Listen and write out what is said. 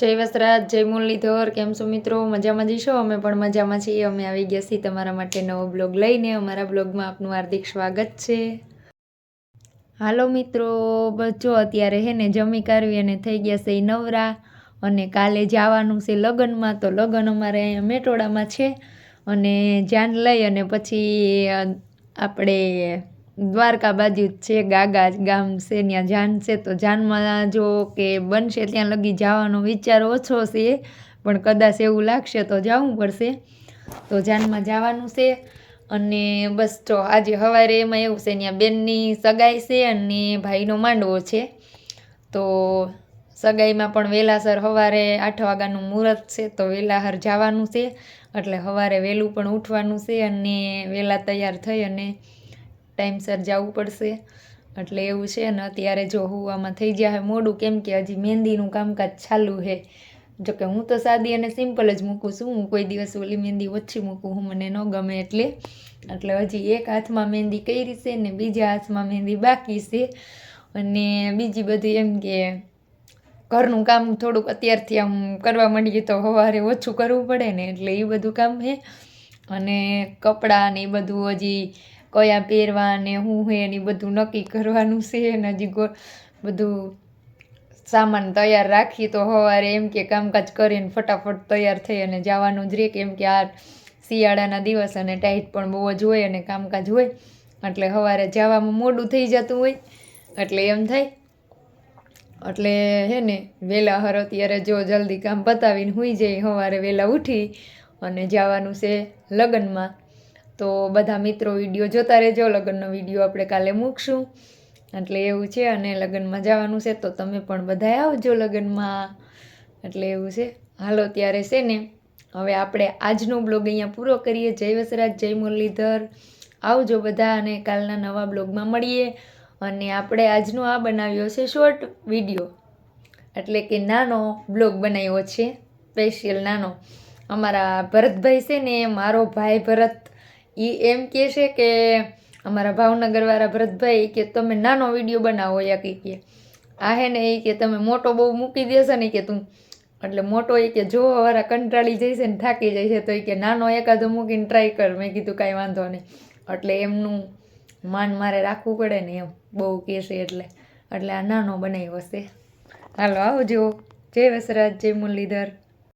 જય વસરાજ, જય મુરલીધર, કેમ છો મિત્રો? મજામાં જઈશો અમે પણ મજામાં છીએ. અમે આવી ગયા છીએ તમારા માટે નવો બ્લોગ લઈને. અમારા બ્લોગમાં આપનું હાર્દિક સ્વાગત છે. હાલો મિત્રો જો અત્યારે હે ને જમી કરવી અને થઈ ગયા છે નવરા. અને કાલે જવાનું છે લગ્નમાં. તો લગ્ન અમારે અહીંયા મેટોડામાં છે. અને જાન લઈ અને પછી આપણે દ્વારકા બાજુ છે, ગાગા ગામ છે, ત્યાં જાન છે. તો જાનમાં જો કે બનશે ત્યાં લગી જવાનો વિચાર ઓછો છે, પણ કદાચ એવું લાગશે તો જવું પડશે. તો જાનમાં જવાનું છે અને બસ જો આજે સવારે એમાં એવું છે, ત્યાં બેનની સગાઈ છે અને ભાઈનો માંડવો છે. તો સગાઈમાં પણ વહેલાસર સવારે આઠ વાગ્યાનું મુહૂર્ત છે, તો વહેલાસર જવાનું છે. એટલે સવારે વહેલું પણ ઉઠવાનું છે અને વહેલા તૈયાર થઈ અને ટાઈમસર જવું પડશે. એટલે એવું છે ને અત્યારે જો હુવામાં થઈ જાય મોડું, કેમ કે હજી મહેંદીનું કામકાજ ચાલુ છે. જોકે હું તો સાદી અને સિમ્પલ જ મૂકું છું. હું કોઈ દિવસ ઓલી મહેંદી ઓછી મૂકું, હું મને ન ગમે એટલે. એટલે હજી એક હાથમાં મહેંદી કરી છે ને બીજા હાથમાં મહેંદી બાકી છે. અને બીજી બધું એમ કે ઘરનું કામ થોડુંક અત્યારથી આમ કરવા માંડીએ તો સવારે ઓછું કરવું પડે ને એટલે એ બધું કામ છે. અને કપડાં ને એ બધું હજી કયા પહેરવા ને શું છે ને બધું નક્કી કરવાનું છે ને હજી બધું સામાન તૈયાર રાખી તો સવારે એમ કે કામકાજ કરીને ફટાફટ તૈયાર થઈ અને જવાનું જ રહે કેમ કે આ શિયાળાના દિવસ અને ટાઈટ પણ બહુ જ હોય અને કામકાજ હોય. એટલે સવારે જવામાં મોડું થઈ જતું હોય, એટલે એમ થાય. એટલે હે ને વહેલા હર અત્યારે જો જલ્દી કામ પતાવીને હુઈ જાય સવારે વહેલા ઉઠી અને જવાનું છે લગ્નમાં. તો બધા મિત્રો વીડિયો જોતા રહેજો. લગ્નનો વીડિયો આપણે કાલે મૂકશું. એટલે એવું છે અને લગ્નમાં જવાનું છે તો તમે પણ બધા આવજો લગ્નમાં. એટલે એવું છે. હાલો, ત્યારે છે ને, હવે આપણે આજનો બ્લોગ અહીંયા પૂરો કરીએ. જય વસરાજ, જય મુરલીધર. આવજો બધા અને કાલના નવા બ્લોગમાં મળીએ. અને આપણે આજનો આ બનાવ્યો છે શોર્ટ વીડિયો એટલે કે નાનો બ્લોગ બનાવ્યો છે. સ્પેશિયલ નાનો. અમારા ભરતભાઈ છે ને, મારો ભાઈ ભરત એ એમ કહે છે કે અમારા ભાવનગરવાળા ભરતભાઈ કે તમે નાનો વીડિયો બનાવો, યા કંઈ કે. આ હે ને એ કે તમે મોટો બહુ મૂકી દેશો ને કે તું. એટલે મોટો એ કે જો વાળા કંટાળી જશે ને થાકી છે, તો એ કે નાનો એકાદો મૂકીને ટ્રાય કર. મેં કીધું કાંઈ વાંધો નહીં. એટલે એમનું માન મારે રાખવું પડે ને એમ. બહુ કહેશે એટલે. એટલે આ નાનો બનાવ્યો હશે હાલો, આવજો. જય વસરાજ, જય મુરલીધર.